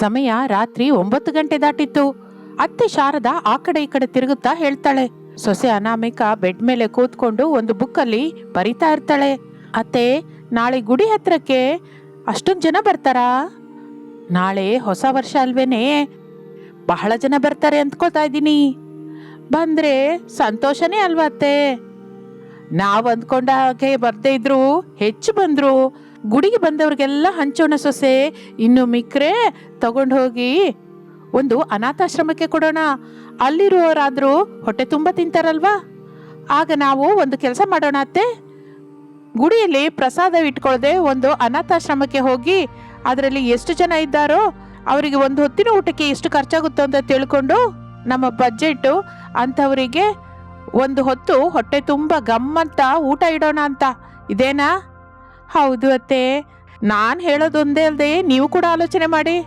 ಸಮಯ ರಾತ್ರಿ ಒಂಬತ್ತು ಗಂಟೆ ದಾಟಿತ್ತು. ಅತ್ತೆ ಶಾರದಾ ಆ ಕಡೆ ಈ ಕಡೆ ತಿರುಗುತ್ತಾ ಹೇಳ್ತಾಳೆ. ಸೊಸೆ ಅನಾಮಿಕ ಬೆಡ್ ಮೇಲೆ ಕೂತ್ಕೊಂಡು ಒಂದು ಬುಕ್ಕಲ್ಲಿ ಬರಿತಾ ಇರ್ತಾಳೆ. ಅತ್ತೆ, ನಾಳೆ ಗುಡಿ ಹತ್ರಕ್ಕೆ ಅಷ್ಟೊಂದು ಜನ ಬರ್ತಾರಾ? ನಾಳೆ ಹೊಸ ವರ್ಷ ಅಲ್ವೇನೆ. ಬಹಳ ಜನ ಬರ್ತಾರೆ ಅಂದ್ಕೊಳ್ತಾ ಇದ್ದೀನಿ. ಬಂದ್ರೆ ಸಂತೋಷನೇ ಅಲ್ವಾ ಅತ್ತೆ? ನಾವು ಅಂದ್ಕೊಂಡ ಹಾಗೆ ಬರ್ದೇ ಇದ್ರು ಹೆಚ್ಚು ಬಂದ್ರು ಗುಡಿಗೆ ಬಂದವ್ರಿಗೆಲ್ಲ ಹಂಚೋಣ ಸೊಸೆ, ಇನ್ನು ಮಿಕ್ರೆ ತಗೊಂಡು ಹೋಗಿ ಒಂದು ಅನಾಥಾಶ್ರಮಕ್ಕೆ ಕೊಡೋಣ. ಅಲ್ಲಿರುವವರಾದರೂ ಹೊಟ್ಟೆ ತುಂಬ ತಿಂತಾರಲ್ವಾ? ಆಗ ನಾವು ಒಂದು ಕೆಲಸ ಮಾಡೋಣ ಅತ್ತೆ. ಗುಡಿಯಲ್ಲಿ ಪ್ರಸಾದ ಇಟ್ಕೊಳ್ಳದೆ ಒಂದು ಅನಾಥಾಶ್ರಮಕ್ಕೆ ಹೋಗಿ ಅದರಲ್ಲಿ ಎಷ್ಟು ಜನ ಇದ್ದಾರೋ ಅವರಿಗೆ ಒಂದು ಹೊತ್ತಿನ ಊಟಕ್ಕೆ ಎಷ್ಟು ಖರ್ಚಾಗುತ್ತೋ ಅಂತ ತಿಳ್ಕೊಂಡು ನಮ್ಮ ಬಜೆಟ್ ಅಂಥವರಿಗೆ ಒಂದು ಹೊತ್ತು ಹೊಟ್ಟೆ ತುಂಬ ಗಮ್ಮಂತ ಊಟ ಇಡೋಣ ಅಂತ. ಇದೇನಾ? ಹೌದು ಅತ್ತೆ. ನಾನು ಹೇಳೋದೊಂದೇ ಅಲ್ಲದೆ ನೀವು ಕೂಡ ಆಲೋಚನೆ ಮಾಡಿ.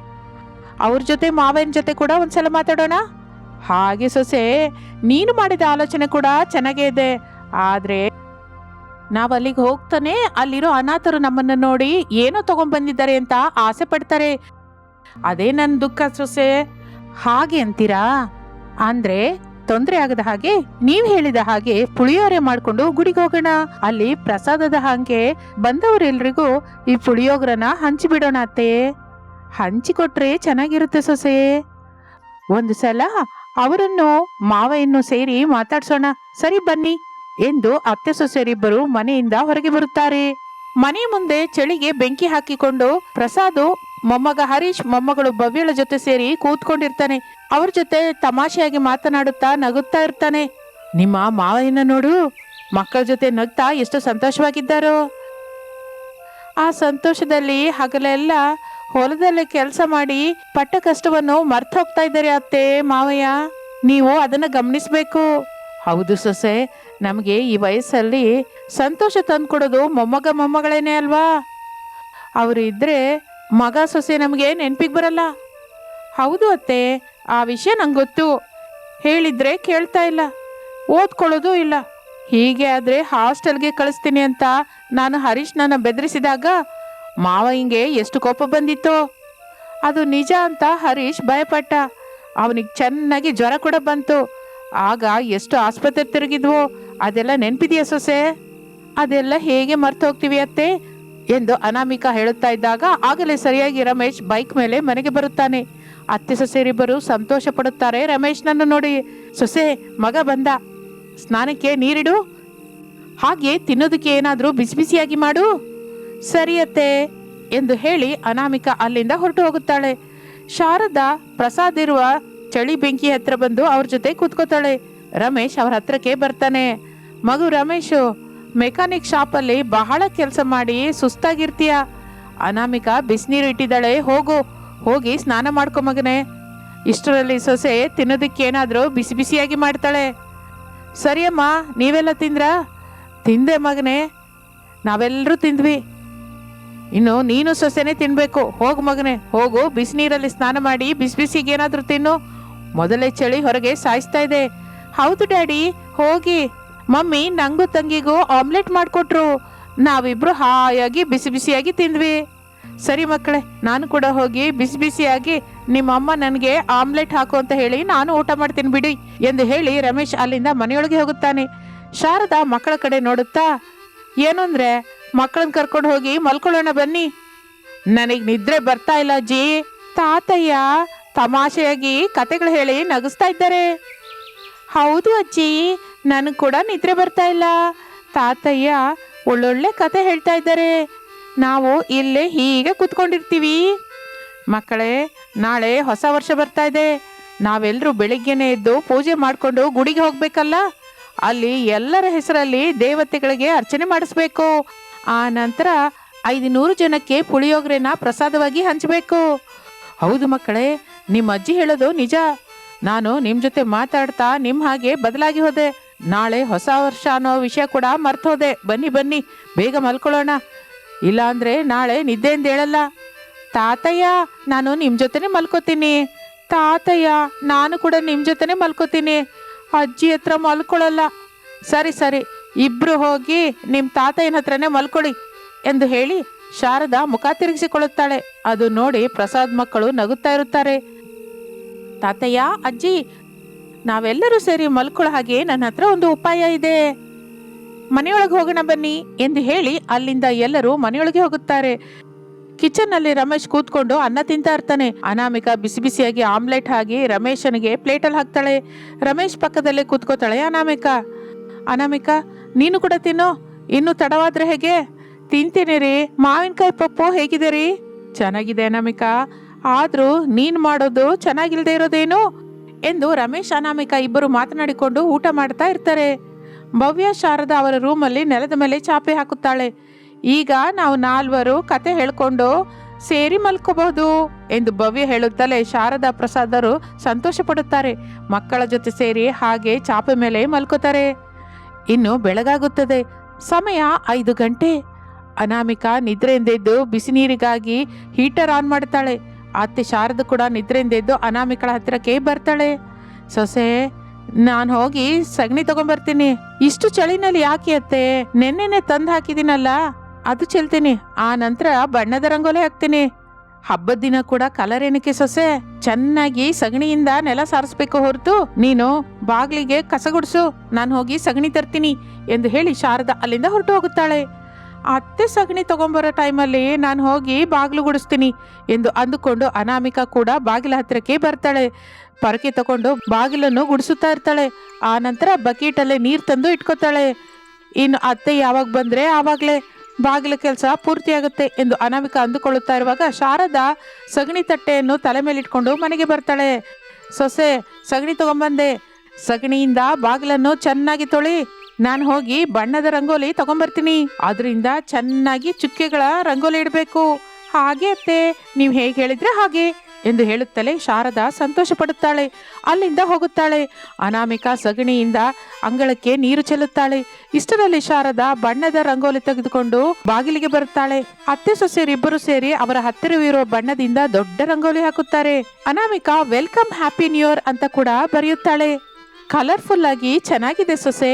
ಅವ್ರ ಜೊತೆ ಮಾವನ ಜೊತೆ ಕೂಡ ಒಂದ್ಸಲ ಮಾತಾಡೋಣ? ಹಾಗೆ ಸೊಸೆ, ನೀನು ಮಾಡಿದ ಆಲೋಚನೆ ಕೂಡ ಚೆನ್ನಾಗೇ ಇದೆ. ಆದರೆ ನಾವು ಅಲ್ಲಿಗೆ ಹೋಗ್ತಾನೆ ಅಲ್ಲಿರೋ ಅನಾಥರು ನಮ್ಮನ್ನು ನೋಡಿ ಏನೋ ತಗೊಂಡ್ಬಂದಿದ್ದಾರೆ ಅಂತ ಆಸೆ ಪಡ್ತಾರೆ. ಅದೇ ನನ್ನ ದುಃಖ ಸೊಸೆ. ಹಾಗೆ ಅಂತೀರಾ? ಅಂದ್ರೆ ತೊಂದರೆ ಆಗದ ಹಾಗೆ ನೀವ್ ಹೇಳಿದ ಹಾಗೆ ಪುಳಿಯೋರೆ ಮಾಡ್ಕೊಂಡು ಗುಡಿಗೆ ಹೋಗೋಣ. ಅಲ್ಲಿ ಪ್ರಸಾದದ ಹಾಗೆ ಬಂದವರೆಲ್ರಿಗೂ ಈ ಪುಳಿಯೋಗ್ರನ ಹಂಚಿ ಬಿಡೋಣ ಅತ್ತೆ. ಹಂಚಿಕೊಟ್ರೆ ಚೆನ್ನಾಗಿರುತ್ತೆ ಸೊಸೆ. ಒಂದು ಸಲ ಅವರನ್ನು ಮಾವೆಯನ್ನು ಸೇರಿ ಮಾತಾಡ್ಸೋಣ. ಸರಿ ಬನ್ನಿ ಎಂದು ಅತ್ತೆ ಸೊಸೆಯರಿಬ್ಬರು ಮನೆಯಿಂದ ಹೊರಗೆ ಬರುತ್ತಾರೆ. ಮನೆ ಮುಂದೆ ಚಳಿಗೆ ಬೆಂಕಿ ಹಾಕಿಕೊಂಡು ಪ್ರಸಾದು ಮೊಮ್ಮಗ ಹರೀಶ್ ಮೊಮ್ಮಗಳು ಭವ್ಯಳ ಜೊತೆ ಸೇರಿ ಕೂತ್ಕೊಂಡಿರ್ತಾನೆ. ಅವ್ರ ಜೊತೆ ತಮಾಷೆಯಾಗಿ ಮಾತನಾಡುತ್ತಾ ನಗುತ್ತಾ ಇರ್ತಾನೆ. ನಿಮ್ಮ ಮಾವಯ್ಯನ ನೋಡು, ಮಕ್ಕಳ ಜೊತೆ ನಗ್ತಾ ಎಷ್ಟು ಸಂತೋಷವಾಗಿದ್ದಾರೋ. ಆ ಸಂತೋಷದಲ್ಲಿ ಹಗಲೆಲ್ಲ ಹೊಲದಲ್ಲಿ ಕೆಲಸ ಮಾಡಿ ಪಟ್ಟ ಕಷ್ಟವನ್ನು ಮರ್ತು ಹೋಗ್ತಾ ಇದ್ದಾರೆ ಅತ್ತೆ, ಮಾವಯ್ಯ. ನೀವು ಅದನ್ನ ಗಮನಿಸಬೇಕು. ಹೌದು ಸೊಸೆ, ನಮಗೆ ಈ ವಯಸ್ಸಲ್ಲಿ ಸಂತೋಷ ತಂದ್ಕೊಡೋದು ಮೊಮ್ಮಗ ಮೊಮ್ಮಗಳೇನೆ ಅಲ್ವಾ? ಅವರು ಇದ್ರೆ ಮಗ ಸೊಸೆ ನಮಗೆ ನೆನಪಿಗೆ ಬರಲ್ಲ. ಹೌದು ಅತ್ತೆ, ಆ ವಿಷಯ ನಂಗೆ ಗೊತ್ತು ಹೇಳಿದ್ರೆ ಕೇಳ್ತಾ ಇಲ್ಲ. ಓದ್ಕೊಳ್ಳೋದು ಇಲ್ಲ. ಹೀಗೆ ಆದರೆ ಹಾಸ್ಟೆಲ್ಗೆ ಕಳಿಸ್ತೀನಿ ಅಂತ ನಾನು ಹರೀಶ್ನನ್ನ ಬೆದರಿಸಿದಾಗ ಮಾವ ಹಿಂಗೆ ಎಷ್ಟು ಕೋಪ ಬಂದಿತ್ತು. ಅದು ನಿಜ ಅಂತ ಹರೀಶ್ ಭಯಪಟ್ಟ. ಅವನಿಗೆ ಚೆನ್ನಾಗಿ ಜ್ವರ ಕೂಡ ಬಂತು. ಆಗ ಎಷ್ಟು ಆಸ್ಪತ್ರೆ ತಿರುಗಿದ್ವು, ಅದೆಲ್ಲ ನೆನಪಿದೆಯಾ ಸೊಸೆ? ಅದೆಲ್ಲ ಹೇಗೆ ಮರ್ತು ಹೋಗ್ತೀವಿ ಅತ್ತೆ? ಎಂದು ಅನಾಮಿಕಾ ಹೇಳುತ್ತಾ ಇದ್ದಾಗ, ಆಗಲೇ ಸರಿಯಾಗಿ ರಮೇಶ್ ಬೈಕ್ ಮೇಲೆ ಮನೆಗೆ ಬರುತ್ತಾನೆ. ಅತ್ತೆ ಸೊಸೆಯರಿಬ್ಬರು ಸಂತೋಷ ಪಡುತ್ತಾರೆ ರಮೇಶ್ನನ್ನು ನೋಡಿ, ಸೊಸೆ, ಮಗ ಬಂದ. ಸ್ನಾನಕ್ಕೆ ನೀರಿಡು. ಹಾಗೆ ತಿನ್ನೋದಕ್ಕೆ ಏನಾದರೂ ಬಿಸಿ ಬಿಸಿಯಾಗಿ ಮಾಡು. ಸರಿಯತ್ತೆ ಎಂದು ಹೇಳಿ ಅನಾಮಿಕಾ ಅಲ್ಲಿಂದ ಹೊರಟು ಹೋಗುತ್ತಾಳೆ. ಶಾರದಾ ಪ್ರಸಾದ್ ಇರುವ ಚಳಿ ಬೆಂಕಿ ಹತ್ರ ಬಂದು ಅವ್ರ ಜೊತೆ ಕೂತ್ಕೋತಾಳೆ. ರಮೇಶ್ ಅವ್ರ ಹತ್ರಕ್ಕೆ ಬರ್ತಾನೆ. ಮಗು ರಮೇಶು ಮೆಕ್ಯಾನಿಕ್ ಶಾಪಲ್ಲಿ ಬಹಳ ಕೆಲಸ ಮಾಡಿ ಸುಸ್ತಾಗಿರ್ತೀಯ. ಅನಾಮಿಕಾ ಬಿಸಿನೀರು ಇಟ್ಟಿದ್ದಾಳೆ, ಹೋಗು, ಹೋಗಿ ಸ್ನಾನ ಮಾಡ್ಕೊ ಮಗನೆ. ಇಷ್ಟರಲ್ಲಿ ಸೊಸೆ ತಿನ್ನೋದಕ್ಕೇನಾದರೂ ಬಿಸಿ ಬಿಸಿಯಾಗಿ ಮಾಡ್ತಾಳೆ. ಸರಿಯಮ್ಮ, ನೀವೆಲ್ಲ ತಿಂದ್ರಾ? ತಿಂದೆ ಮಗನೇ. ನಾವೆಲ್ಲರೂ ತಿಂದ್ವಿ. ಇನ್ನು ನೀನು ಸೊಸೆನೇ ತಿನ್ಬೇಕು. ಹೋಗು ಮಗನೇ, ಹೋಗು, ಬಿಸಿನೀರಲ್ಲಿ ಸ್ನಾನ ಮಾಡಿ ಬಿಸಿ ಬಿಸಿಗೇನಾದರೂ ತಿನ್ನು. ಮೊದಲೇ ಚಳಿ ಹೊರಗೆ ಸಾಯಿಸ್ತಾ ಇದೆ. ಹೌದು ಡ್ಯಾಡಿ, ಹೋಗಿ. ಮಮ್ಮಿ, ನಂಗೂ ತಂಗಿಗೂ ಆಮ್ಲೆಟ್ ಮಾಡಿಕೊಟ್ರು. ನಾವಿಬ್ರು ಹಾಯಾಗಿ, ಬಿಸಿ ಬಿಸಿಯಾಗಿ ತಿಂದ್ವಿ. ಸರಿ ಮಕ್ಕಳೇ, ನಾನು ಕೂಡ ಹೋಗಿ ಬಿಸಿ ಬಿಸಿಯಾಗಿ ನಿಮ್ಮಮ್ಮ ನನಗೆ ಆಮ್ಲೆಟ್ ಹಾಕು ಅಂತ ಹೇಳಿ ನಾನು ಊಟ ಮಾಡ್ತೀನಿ ಬಿಡಿ ಎಂದು ಹೇಳಿ ರಮೇಶ್ ಅಲ್ಲಿಂದ ಮನೆಯೊಳಗೆ ಹೋಗುತ್ತಾನೆ. ಶಾರದಾ ಮಕ್ಕಳ ಕಡೆ ನೋಡುತ್ತಾ, ಏನು ಅಂದರೆ, ಮಕ್ಕಳನ್ನ ಕರ್ಕೊಂಡು ಹೋಗಿ ಮಲ್ಕೊಳ್ಳೋಣ ಬನ್ನಿ. ನನಗೆ ನಿದ್ರೆ ಬರ್ತಾ ಇಲ್ಲ ಅಜ್ಜಿ. ತಾತಯ್ಯ, ತಮಾಷೆಯಾಗಿ ಕತೆಗಳು ಹೇಳಿ ನಗಿಸ್ತಾ ಇದ್ದಾರೆ. ಹೌದು ಅಜ್ಜಿ ನನಗೆ ಕೂಡ ನಿದ್ರೆ ಬರ್ತಾ ಇಲ್ಲ. ತಾತಯ್ಯ ಒಳ್ಳೊಳ್ಳೆ ಕತೆ ಹೇಳ್ತಾ ಇದ್ದಾರೆ. ನಾವು ಇಲ್ಲೇ ಹೀಗೆ ಕೂತ್ಕೊಂಡಿರ್ತೀವಿ. ಮಕ್ಕಳೇ, ನಾಳೆ ಹೊಸ ವರ್ಷ ಬರ್ತಾ ಇದೆ. ನಾವೆಲ್ಲರೂ ಬೆಳಿಗ್ಗೆನೆ ಎದ್ದು ಪೂಜೆ ಮಾಡಿಕೊಂಡು ಗುಡಿಗೆ ಹೋಗ್ಬೇಕಲ್ಲ? ಅಲ್ಲಿ ಎಲ್ಲರ ಹೆಸರಲ್ಲಿ ದೇವತೆಗಳಿಗೆ ಅರ್ಚನೆ ಮಾಡಿಸ್ಬೇಕು. ಆ ನಂತರ ಐದು ನೂರು ಜನಕ್ಕೆ ಪುಳಿಯೋಗರೆನ ಪ್ರಸಾದವಾಗಿ ಹಂಚಬೇಕು. ಹೌದು ಮಕ್ಕಳೇ ನಿಮ್ಮ ಅಜ್ಜಿ ಹೇಳೋದು ನಿಜ. ನಾನು ನಿಮ್ಮ ಜೊತೆ ಮಾತಾಡ್ತಾ ನಿಮ್ಮ ಹಾಗೆ ಬದಲಾಗಿ ಹೋದೆ. ನಾಳೆ ಹೊಸ ವರ್ಷ ಅನ್ನೋ ವಿಷಯ ಕೂಡ ಮರ್ತೋದೆ. ಬನ್ನಿ ಬನ್ನಿ, ಬೇಗ ಮಲ್ಕೊಳ್ಳೋಣ. ಇಲ್ಲಾಂದ್ರೆ ನಾಳೆ ನಿದ್ದೆಯಿಂದ ಹೇಳಲ್ಲ ತಾತಯ್ಯ, ನಾನು ನಿಮ್ಮ ಜೊತೆನೆ ಮಲ್ಕೋತೀನಿ. ತಾತಯ್ಯ, ನಾನು ಕೂಡ ನಿಮ್ಮ ಜೊತೆನೆ ಮಲ್ಕೋತೀನಿ. ಅಜ್ಜಿ ಹತ್ರ ಮಲ್ಕೊಳ್ಳಲ್ಲ. ಸರಿ ಸರಿ, ಇಬ್ರು ಹೋಗಿ ನಿಮ್ಮ ತಾತಯ್ಯನ ಹತ್ರನೇ ಮಲ್ಕೊಳ್ಳಿ ಎಂದು ಹೇಳಿ ಶಾರದಾ ಮುಖ ತಿರುಗಿಸಿಕೊಳ್ಳುತ್ತಾಳೆ. ಅದು ನೋಡಿ ಪ್ರಸಾದ್ ಮಕ್ಕಳು ನಗುತ್ತಾ ಇರುತ್ತಾರೆ. ತಾತಯ್ಯ, ಅಜ್ಜಿ ನಾವೆಲ್ಲರೂ ಸೇರಿ ಮಲ್ಕೊಳ್ಳೋ ಹಾಗೆ ನನ್ನ ಹತ್ರ ಒಂದು ಉಪಾಯ ಇದೆ. ಮನೆಯೊಳಗೆ ಹೋಗೋಣ ಬನ್ನಿ ಎಂದು ಹೇಳಿ ಅಲ್ಲಿಂದ ಎಲ್ಲರೂ ಮನೆಯೊಳಗೆ ಹೋಗುತ್ತಾರೆ. ಕಿಚನ್ನಲ್ಲಿ ರಮೇಶ್ ಕೂತ್ಕೊಂಡು ಅನ್ನ ತಿಂತಾ ಇರ್ತಾನೆ ಅನಾಮಿಕ ಬಿಸಿ ಬಿಸಿಯಾಗಿ ಆಮ್ಲೆಟ್ ಹಾಕಿ ರಮೇಶನಿಗೆ ಪ್ಲೇಟಲ್ಲಿ ಹಾಕ್ತಾಳೆ. ರಮೇಶ್ ಪಕ್ಕದಲ್ಲೇ ಕೂತ್ಕೋತಾಳೆ ಅನಾಮಿಕ. ಅನಾಮಿಕ, ನೀನು ಕೂಡ ತಿನ್ನು. ಇನ್ನು ತಡವಾದ್ರೆ ಹೇಗೆ? ತಿಂತೀನಿ ರೀ. ಮಾವಿನಕಾಯಿ ಪಪ್ಪು ಹೇಗಿದೆ ರೀ? ಚೆನ್ನಾಗಿದೆ ಅನಾಮಿಕಾ. ಆದ್ರೂ ನೀನು ಮಾಡೋದು ಚೆನ್ನಾಗಿಲ್ದೇ ಇರೋದೇನು? ಎಂದು ರಮೇಶ್ ಅನಾಮಿಕ ಇಬ್ಬರು ಮಾತನಾಡಿಕೊಂಡು ಊಟ ಮಾಡ್ತಾ ಇರ್ತಾರೆ. ಭವ್ಯ ಶಾರದಾ ಅವರ ರೂಮಲ್ಲಿ ನೆಲದ ಮೇಲೆ ಚಾಪೆ ಹಾಕುತ್ತಾಳೆ. ಈಗ ನಾವು ನಾಲ್ವರು ಕತೆ ಹೇಳ್ಕೊಂಡು ಸೇರಿ ಮಲ್ಕೋಬಹುದು ಎಂದು ಭವ್ಯ ಹೇಳುತ್ತಲೇ ಶಾರದಾ ಪ್ರಸಾದರು ಸಂತೋಷ ಪಡುತ್ತಾರೆ. ಮಕ್ಕಳ ಜೊತೆ ಸೇರಿ ಹಾಗೆ ಚಾಪೆ ಮೇಲೆ ಮಲ್ಕೋತಾರೆ. ಇನ್ನು ಬೆಳಗಾಗುತ್ತದೆ. ಸಮಯ ಐದು ಗಂಟೆ. ಅನಾಮಿಕಾ ನಿದ್ರೆಯಿಂದೆದ್ದು ಬಿಸಿ ನೀರಿಗಾಗಿ ಹೀಟರ್ ಆನ್ ಮಾಡ್ತಾಳೆ ಅತ್ತೆ ಶಾರದ ಕೂಡ ನಿದ್ರೆಯಿಂದ ಎದ್ದು ಅನಾಮಿಕಳ ಹತ್ತಿರಕ್ಕೆ ಬರ್ತಾಳೆ. ಸೊಸೆ, ನಾನು ಹೋಗಿ ಸಗಣಿ ತಗೊಂಬರ್ತೀನಿ. ಇಷ್ಟು ಚಳಿನಲ್ಲಿ ಯಾಕೆ ಅತ್ತೆ? ನೆನ್ನೆನೆ ತಂದು ಹಾಕಿದ್ದೀನಲ್ಲ. ಅದು ಚೆಲ್ತೀನಿ. ಆ ನಂತರ ಬಣ್ಣದ ರಂಗೋಲಿ ಹಾಕ್ತೀನಿ. ಹಬ್ಬದ ದಿನ ಕೂಡ ಕಲರ್ ಏನಕ್ಕೆ ಸೊಸೆ? ಚೆನ್ನಾಗಿ ಸಗಣಿಯಿಂದ ನೆಲ ಸಾರಿಸ್ಬೇಕು ಹೊರತು. ನೀನು ಬಾಗ್ಲಿಗೆ ಕಸ ಗುಡ್ಸು. ನಾನು ಹೋಗಿ ಸಗಣಿ ತರ್ತೀನಿ ಎಂದು ಹೇಳಿ ಶಾರದಾ ಅಲ್ಲಿಂದ ಹೊರಟು ಹೋಗುತ್ತಾಳೆ. ಅತ್ತೆ ಸಗಣಿ ತಗೊಂಬರೋ ಟೈಮಲ್ಲಿ ನಾನು ಹೋಗಿ ಬಾಗಿಲು ಗುಡಿಸ್ತೀನಿ ಎಂದು ಅಂದುಕೊಂಡು ಅನಾಮಿಕಾ ಕೂಡ ಬಾಗಿಲ ಹತ್ತಿರಕ್ಕೆ ಬರ್ತಾಳೆ. ಪರಕೆ ತಗೊಂಡು ಬಾಗಿಲನ್ನು ಗುಡಿಸುತ್ತಾ ಇರ್ತಾಳೆ. ಆ ನಂತರ ಬಕೀಟಲ್ಲೇ ನೀರು ತಂದು ಇಟ್ಕೋತಾಳೆ. ಇನ್ನು ಅತ್ತೆ ಯಾವಾಗ ಬಂದರೆ ಆವಾಗಲೇ ಬಾಗಿಲ ಕೆಲಸ ಪೂರ್ತಿಯಾಗುತ್ತೆ ಎಂದು ಅನಾಮಿಕಾ ಅಂದುಕೊಳ್ಳುತ್ತಾ ಇರುವಾಗ ಶಾರದಾ ಸಗಣಿ ತಟ್ಟೆಯನ್ನು ತಲೆ ಮೇಲೆ ಇಟ್ಕೊಂಡು ಮನೆಗೆ ಬರ್ತಾಳೆ. ಸೊಸೆ, ಸಗಣಿ ತಗೊಂಬಂದೆ. ಸಗಣಿಯಿಂದ ಬಾಗಿಲನ್ನು ಚೆನ್ನಾಗಿ ತೊಳಿ. ನಾನು ಹೋಗಿ ಬಣ್ಣದ ರಂಗೋಲಿ ತಗೊಂಬರ್ತೀನಿ. ಅದರಿಂದ ಚೆನ್ನಾಗಿ ಚುಕ್ಕೆಗಳ ರಂಗೋಲಿ ಇಡಬೇಕು. ಹಾಗೆ ಅತ್ತೆ, ನೀವು ಹೇಗೆ ಹೇಳಿದ್ರೆ ಹಾಗೆ ಎಂದು ಹೇಳುತ್ತಲೇ ಶಾರದಾ ಸಂತೋಷ ಪಡುತ್ತಾಳೆ ಅಲ್ಲಿಂದ ಹೋಗುತ್ತಾಳೆ. ಅನಾಮಿಕಾ ಸಗಣಿಯಿಂದ ಅಂಗಳಕ್ಕೆ ನೀರು ಚೆಲ್ಲುತ್ತಾಳೆ. ಇಷ್ಟರಲ್ಲಿ ಶಾರದಾ ಬಣ್ಣದ ರಂಗೋಲಿ ತೆಗೆದುಕೊಂಡು ಬಾಗಿಲಿಗೆ ಬರುತ್ತಾಳೆ. ಅತ್ತೆ ಸೊಸೆಯರಿಬ್ಬರು ಸೇರಿ ಅವರ ಹತ್ತಿರವಿರುವ ಬಣ್ಣದಿಂದ ದೊಡ್ಡ ರಂಗೋಲಿ ಹಾಕುತ್ತಾರೆ. Anamika, welcome, happy new year ಅಂತ ಕೂಡ ಬರೆಯುತ್ತಾಳೆ. ಕಲರ್ಫುಲ್ ಆಗಿ ಚೆನ್ನಾಗಿದೆ ಸೊಸೆ.